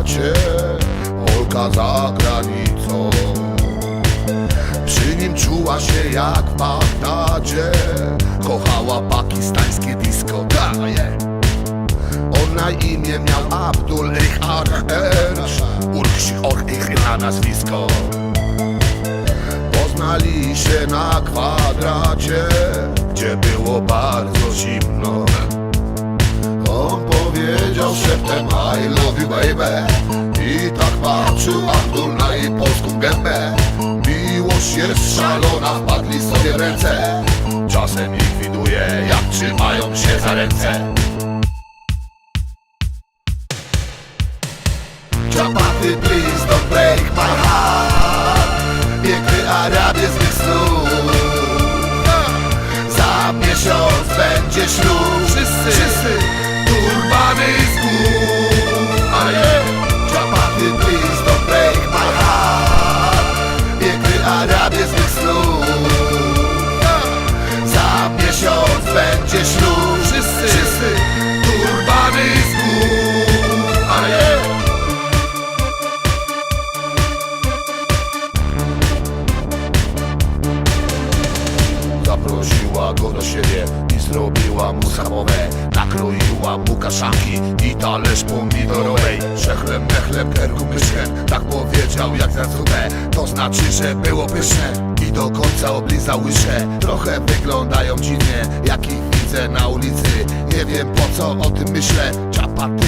Mulacie Polka za granicą. Przy nim czuła się jak w Bagdadzie Kochała pakistańskie disco. Daje On na imię miał Abdul Ich Arhersz Urkshi Or Ich na nazwisko. Poznali się na kwadracie Gdzie było bardzo zimno I love you baby. I tak patrzył Abdul na jej polską gębę. Miłość jest szalona, wpadli sobie w ręce. Czasem ich widuje, jak trzymają się za ręce. Czapaty, please don't break my heart. Piękny Arabie z snów za miesiąc będzie ślub Go do siebie i zrobiła mu schabowę Nakroiła mu kaszanki i talerz pomidorowej. Szechlem, mechlem, kerku, myszkiem Tak powiedział jak za cudę To znaczy, że było pyszne. I do końca oblizał łyżkę Trochę wyglądają dziwnie. Jak ich widzę na ulicy Nie wiem po co o tym myślę. Czapaty,